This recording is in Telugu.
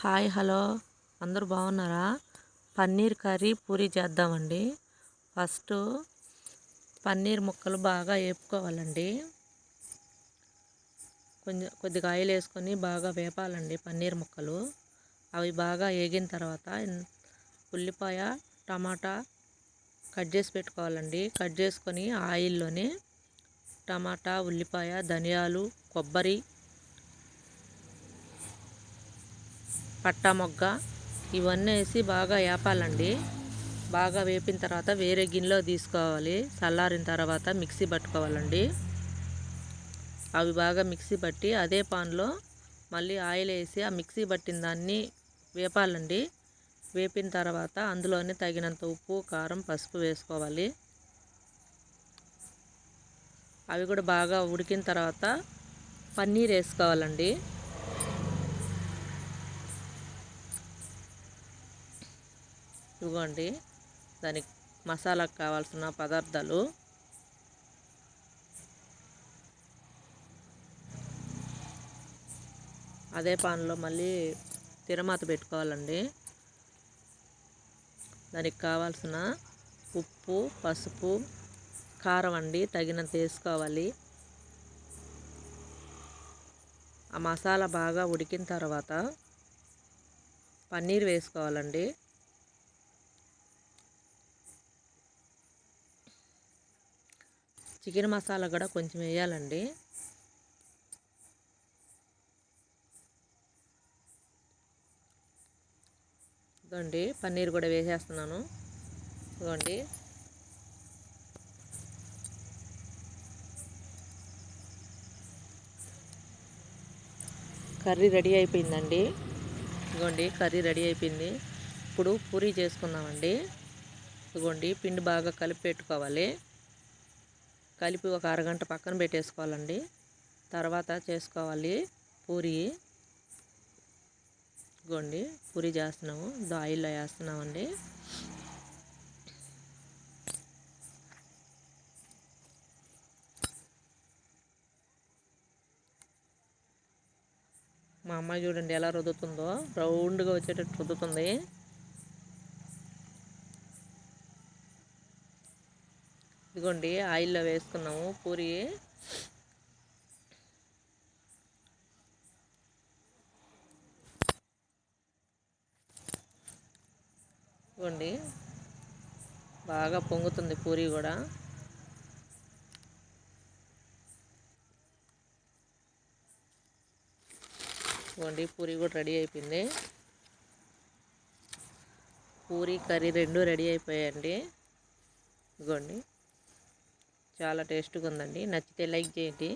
Hi hello. అందరూ బాగున్నారా? పన్నీర్ కర్రీ పూరి చేద్దామండి. ఫస్ట్ పన్నీర్ ముక్కలు బాగా వేపుకోవాలండి కొంచెం కొద్దిగా ఆయిల్ వేసుకొని బాగా వేపాలండి పన్నీర్ ముక్కలు. అవి బాగా వేగిన తర్వాత ఉల్లిపాయ టమాటా కట్ చేసి పెట్టుకోవాలండి. కట్ చేసుకొని ఆయిల్లోనే టమాటా ఉల్లిపాయ ధనియాలు కొబ్బరి పట్టా మొగ్గ ఇవన్నీ వేసి బాగా వేపాలండి బాగా వేపిన తర్వాత వేరే గిన్నెలో తీసుకోవాలి. చల్లారిన తర్వాత మిక్సీ పట్టుకోవాలండి. అవి బాగా మిక్సీ పట్టి అదే పాన్లో మళ్ళీ ఆయిల్ వేసి ఆ మిక్సీ పట్టిన దాన్ని వేపాలండి. వేపిన తర్వాత అందులోనే తగినంత ఉప్పు కారం పసుపు వేసుకోవాలి. అవి కూడా బాగా ఉడికిన తర్వాత పన్నీర్ వేసుకోవాలండి. ఇవ్వండి. దానికి మసాలాకు కావాల్సిన పదార్థాలు. అదే పాన్లో మళ్ళీ తిరమాత పెట్టుకోవాలండి. దానికి కావాల్సిన ఉప్పు పసుపు కారం అండి తగినంత వేసుకోవాలి. ఆ మసాలా బాగా ఉడికిన తర్వాత పన్నీర్ వేసుకోవాలండి. చికెన్ మసాలా కూడా కొంచెం వేయాలండి. ఇదండి పన్నీర్ కూడా వేసేస్తున్నాను. ఇదిగోండి. కర్రీ రెడీ అయిపోయిందండి. ఇదిగోండి కర్రీ రెడీ అయిపోయింది. ఇప్పుడు పూరీ చేసుకుందామండి. ఇదిగోండి పిండి బాగా కలిపి పెట్టుకోవాలి. కలిపి ఒక అరగంట పక్కన పెట్టేసుకోవాలండి. తర్వాత చేసుకోవాలి పూరి. గోండి పూరి చేస్తున్నాము. ఆయిల్లో వేస్తున్నామండి. మా అమ్మాయి చూడండి ఎలా రుద్దుతుందో. రౌండ్గా వచ్చేటట్టు రుద్దుతుంది. ఇదిగోండి ఆయిల్లో వేసుకున్నాము పూరి. ఇదిగోండి బాగా పొంగుతుంది పూరి కూడా. ఇదిగోండి పూరి కూడా రెడీ అయిపోయింది. పూరి కర్రీ రెండు రెడీ అయిపోయాయండి. ఇదిగోండి. చాలా టేస్ట్గా ఉందండి. నచ్చితే లైక్ చేయండి.